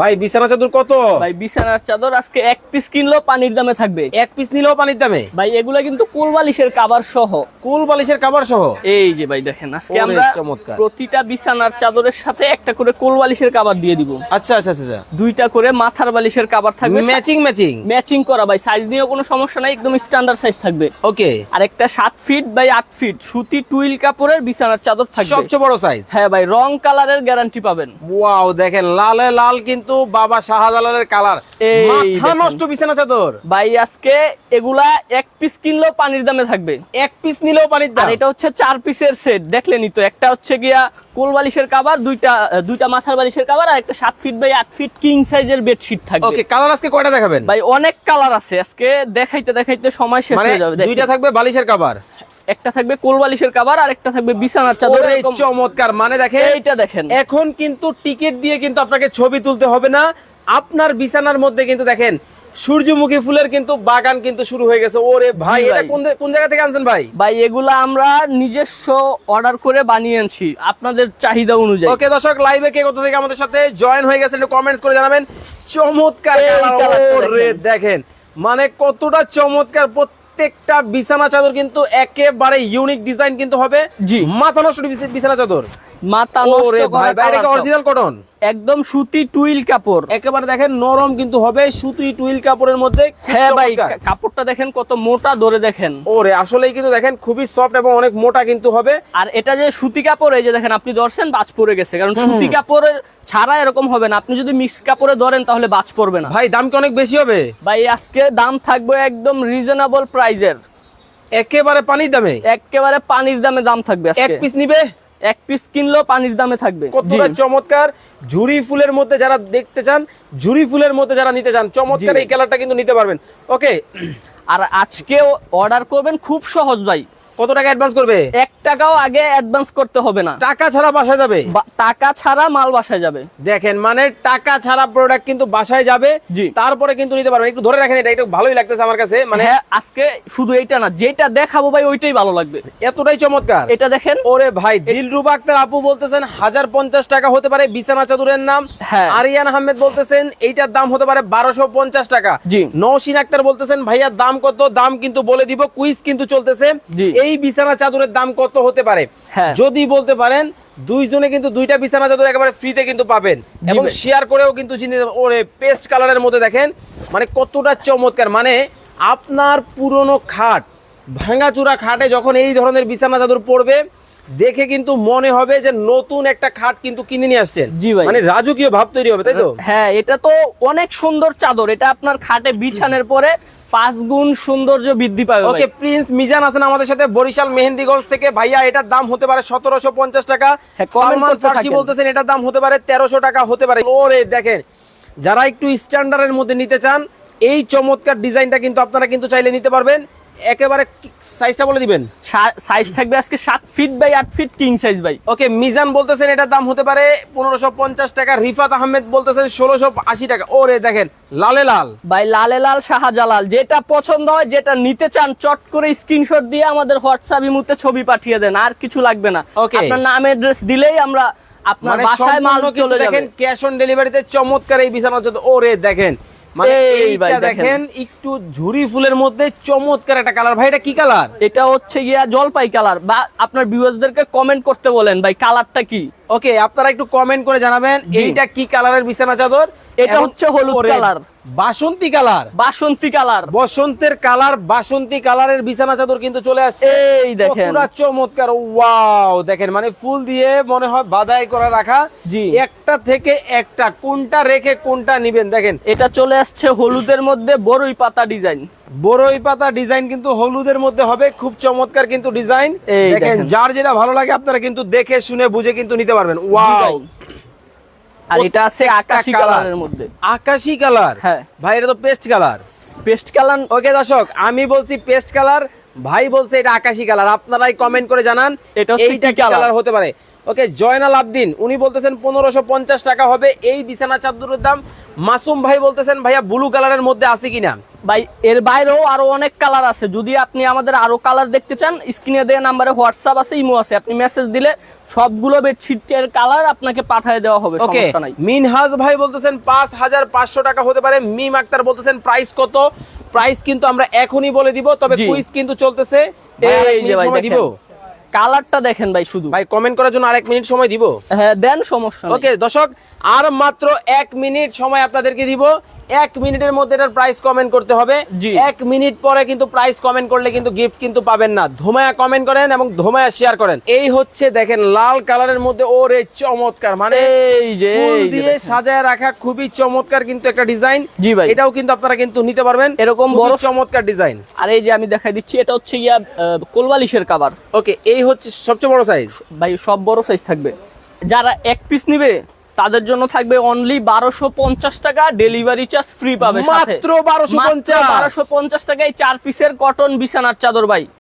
ভাই বিছানা চাদর কত? ভাই বিছানার চাদর আজকে এক পিস কিনলেও পানির দামে থাকবে। এক পিস নিলেও পানির দামে? ভাই এগুলা কিন্তু কোল বালিশের কাবার সহ। কুল বালিশের কাবার সহ? এই যে ভাই দেখেন আজকে আমরা চমৎকার। প্রতিটা বিছানার চাদরের সাথে একটা করে কোল বালিশের কাবার দিয়ে দিব। আচ্ছা আচ্ছা আচ্ছা আচ্ছা। দুইটা করে মাথার বালিশের কাবার থাকবে। ম্যাচিং ম্যাচিং ম্যাচিং করা ভাই সাইজ নিয়েও কোনো সমস্যা নাই একদম স্ট্যান্ডার্ড সাইজ থাকবে। ওকে আর একটা সাত ফিট বাই আট ফিট সুতি টুইল কাপড়ের বিছানার চাদর থাকবে। সবচেয়ে বড় সাইজ হ্যাঁ ভাই রং কালারের গ্যারান্টি পাবেন। ওয়াও দেখেন লালে লাল কিন্তু বাবা শাহজালালের কালার। মাথা নষ্ট বিছানা চাদর। ভাই আজকে এগুলা এক পিস কিনলেও পানির দামে থাকবে। এক পিস নিলেও পানির আর দাম এটা হচ্ছে চার পিসের সেট দেখলেনই তো। একটা হচ্ছে গিয়া কোল বালিশের কাবার দুইটা দুইটা মাথার বালিশের কাবার আর একটা সাত ফিট বাই আট ফিট কিং সাইজের বেডশিট থাকবে। ওকে কালার আজকে কয়টা দেখাবেন? ভাই অনেক কালার আছে। আজকে দেখাইতে দেখাইতে সময় শেষ মানে হয়ে যাবে দুইটা থাকবে বালিশের কাবার একটা থাকবে কোল বালিশের কাবার আর একটা থাকবে বিছানার চাদর চমৎকার মানে দেখেন এইটা দেখেন। এখন কিন্তু টিকিট দিয়ে কিন্তু আপনাকে ছবি তুলতে হবে না। আপনার বিছানার মধ্যে কিন্তু দেখেন সূর্যমুখী ফুলের কিন্তু বাগান কিন্তু শুরু হয়ে গেছে। ওরে ভাই এটা কোন কোন জায়গা থেকে আনছেন ভাই? ভাই এগুলা আমরা নিজস্ব অর্ডার করে বানিয়ে আনছি আপনাদের চাহিদা অনুযায়ী। ওকে দর্শক লাইভে কে কোথা থেকে আমাদের সাথে জয়েন হয়ে গেছেন একটু কমেন্টস করে জানাবেন। চমৎকার ওরে দেখেন। দেখেন মানে কতটা চমৎকার প্রত্যেকটা বিছানা চাদর কিন্তু একেবারে ইউনিক ডিজাইন কিন্তু হবে জি। মাথা নষ্ট বিছানা চাদর মাথা নষ্ট করা ভাই ভাই এটা অরিজিনাল কটন একদম সুতি টুইল কাপড়। একেবারে দেখেন নরম কিন্তু হবে সুতুই টুইল কাপড়ের মধ্যে হ্যাঁ ভাই কাপড়টা দেখেন কত মোটা ধরে দেখেন। ওরে আসলেই কিন্তু দেখেন খুবই সফট এবং অনেক মোটা কিন্তু হবে। আর এটা যে সুতি কাপড় এই যে দেখেন আপনি ধরছেন বাজ পড়ে গেছে। কারণ সুতি কাপড়ের ছাড়া এরকম হবে না। আপনি যদি মিক্স কাপড়ে ধরেন তাহলে বাজ পড়বে না। ভাই দাম কি অনেক বেশি হবে? ভাই আজকে দাম থাকবে একদম রিজনেবল প্রাইজের একেবারে পানির দামে? একেবারে পানির দামে দাম থাকবে এক পিস নিবে? এক পিস কিনলেও পানির দামে থাকবে। কতটা চমৎকার। ঝুরি ফুলের মধ্যে যারা দেখতে চান ঝুরি ফুলের মধ্যে যারা নিতে চান চমৎকার এই কালারটা কিন্তু নিতে পারবেন। ওকে। আর আজকেও অর্ডার করবেন খুব সহজ ভাই। কত টাকা অ্যাডভান্স করবে? এক টাকাও আগে অ্যাডভান্স করতে হবে না। টাকা ছাড়া বাসায় যাবে? টাকা ছাড়া মাল বাসায় যাবে। দেখেন মানে টাকা ছাড়া প্রোডাক্ট কিন্তু বাসায় যাবে জি। তারপরে কিন্তু নিতে পারবেন একটু ধরে রাখেন এটা একটু ভালোই লাগতেছে আমার কাছে মানে হ্যাঁ আজকে শুধু এইটা না যেটা দেখাবো ভাই ওইটাই ভালো লাগবে। এতটাই চমৎকার। এটা দেখেন। ওরে ভাই দিলরুবা আক্তার আপু বলতেছেন হাজার পঞ্চাশ টাকা হতে পারে বিছানা চাদুরের নাম। হ্যাঁ। আরিয়ান আহমেদ বলতেছেন এইটার দাম হতে পারে বারোশো পঞ্চাশ টাকা। জি। নৌসিন আক্তার বলতেছেন ভাইয়ার দাম কত? দাম কিন্তু বলে দিব কুইজ কিন্তু চলতেছে। জি। এই বিছানা চাদরের দাম কত হতে পারে? হ্যাঁ। যদি বলতে পারেন দুইজনে কিন্তু দুইটা বিছানা চাদর একেবারে ফ্রিতে কিন্তু পাবেন। এবং শেয়ার করেও কিন্তু ওরে পেস্ট কালারের মধ্যে দেখেন মানে কতটা চমৎকার। মানে আপনার পুরনো খাট ভাঙাচুরা খাটে যখন এই ধরনের বিছানা চাদর পড়বে দেখে কিন্তু মনে হবে যে নতুন একটা খাট কিন্তু কিনে নিয়ে আসছেন। জি ভাই। মানে রাজকীয় ভাব তৈরি হবে তাই তো? হ্যাঁ এটা তো অনেক সুন্দর চাদর। এটা আপনার খাটে বিছানের পরে পাঁচ গুণ সৌন্দর্য বৃদ্ধি পাবে ওকে প্রিন্স মিজান আছেন আমাদের সাথে বরিশাল মেহেন্দিগঞ্জ থেকে। ভাইয়া এটার দাম হতে পারে সতেরোশো পঞ্চাশ টাকা। হ্যাঁ, সালমান ফার্সি বলতেছেন এটার দাম হতে পারে তেরোশো টাকা হতে পারে। ওরে দেখেন যারা একটু স্ট্যান্ডার্ডের মধ্যে নিতে চান এই চমৎকার ডিজাইনটা কিন্তু আপনারা কিন্তু চাইলে নিতে পারবেন। একেবারে সাইজটা বলে দিবেন? সাইজ থাকবে আজকে সাত ফিট বাই আট ফিট কিং সাইজ ভাই। ওকে মিজান বলতেছেন এটার দাম হতে পারে পনেরোশো পঞ্চাশ টাকা রিফাত আহমেদ বলতেছেন ষোলোশো আশি টাকা। ওরে দেখেন লালে লাল। ভাই লালে লাল শাহজালাল যেটা পছন্দ হয় যেটা নিতে চান চট করে স্ক্রিনশট দিয়ে আমাদের হোয়াটসঅ্যাপ ইমুতে ছবি পাঠিয়ে দেন আর কিছু লাগবে না. আপনার নাম অ্যাড্রেস দিলেই আমরা আপনার মানে বাসায় মাল চলে যাবে। দেখেন ক্যাশ অন ডেলিভারিতে চমৎকার এই বিছানা ওরে দেখেন মানে। দেখেন। একটু ঝুরি ফুলের মধ্যে চমৎকার একটা কালার ভাই এটা কি কালার এটা হচ্ছে গিয়া জলপাই কালার বা আপনার ভিউয়ার্সদেরকে কমেন্ট করতে বলেন ভাই কালারটা কি? ওকে আপনারা একটু কমেন্ট করে জানাবেন এইটা কি কালারের বিছানা চাদর? এটা হচ্ছে হলুদ কালার। বাসন্তী কালার। বাসন্তী কালার। বসন্তের কালার বাসন্তী কালারের বিছানা চাদর কিন্তু চলে আসছে। এই দেখেন। কতটা চমৎকার ওয়াও দেখেন মানে ফুল দিয়ে মনে হয় বাদাই করা রাখা। জি। একটা থেকে একটা কোনটা রেখে কোনটা নিবেন দেখেন। এটা চলে আসছে হলুদের মধ্যে বড়ই পাতা ডিজাইন। বড়ই পাতা ডিজাইন কিন্তু হলুদের মধ্যে হবে খুব চমৎকার কিন্তু ডিজাইন। দেখেন। যার যেটা ভালো লাগে আপনারা কিন্তু দেখে শুনে বুঝে কিন্তু নিতে পারবেন। ওয়াও। আর এটা আছে আকাশি কালারের মধ্যে। আকাশি কালার হ্যাঁ। ভাই এটা তো paste colour paste colour okay দর্শক আমি বলছি পেস্ট কালার ভাই বলছে এটা আকাশি কালার। আপনারাই কমেন্ট করে জানান এটা হচ্ছে এইটা কি কালার? হতে পারে? ওকে জয়নাল আবদিন উনি বলতেছেন পনেরোশো পঞ্চাশ টাকা হবে এই বিছানা চাদরের দাম। মাসুম ভাই বলতেছেন ভাইয়া ব্লু কালারের মধ্যে আছে কিনা? ভাই এর বাইরেও আরও অনেক কালার আছে। যদি আপনি আমাদের আরও কালার দেখতে চান স্ক্রিনে দেওয়া নাম্বারে হোয়াটসঅ্যাপ আছে ইমো আছে। আপনি মেসেজ দিলে সবগুলো বেডশিটের কালার আপনাকে পাঠিয়ে দেওয়া হবে ওকে সমস্যা নাই। মিনহাজ ভাই বলতেছেন পাঁচ হাজার পাঁচশো টাকা হতে পারে। মিম আক্তার বলতেছেন প্রাইস কত? প্রাইস কিন্তু আমরা এখনই বলে দিব তবে। কুইজ কিন্তু চলতেছে। এই যে ভাই দিব। কালারটা দেখেন ভাই শুধু। ভাই কমেন্ট করার জন্য আরেক মিনিট সময় দিব। হ্যাঁ দেন সমস্যা ওকে দর্শক আর মাত্র এক মিনিট সময় আপনাদেরকে দিব। এক মিনিটের মধ্যে এটার প্রাইস কমেন্ট করতে হবে। এক মিনিট পরে কিন্তু প্রাইস কমেন্ট করলে কিন্তু গিফট কিন্তু পাবেন না। ধোমায়া কমেন্ট করেন এবং ধোমায়া শেয়ার করেন। এই হচ্ছে দেখেন লাল কালারের মধ্যে ওরে চমৎকার। মানে এই যে দিয়ে সাজায় রাখা খুবই চমৎকার কিন্তু একটা ডিজাইন জি ভাই। এটাও কিন্তু আপনারা কিন্তু নিতে পারবেন। এরকম বড়- চমৎকার ডিজাইন আর এই যে আমি দেখাই দিচ্ছি এটা হচ্ছে ইয়া কোলবালিশের কাবার ওকে এই হচ্ছে সবচেয়ে বড় সাইজ ভাই সব বড় সাইজ থাকবে। যারা এক পিস নিবে তাদের জন্য থাকবে অনলি বারোশো পঞ্চাশ টাকা ডেলিভারি চার্জ ফ্রি পাবে মাত্র 1250 বারোশো পঞ্চাশ টাকায় চার পিসের কটন বিছানার চাদর ভাই।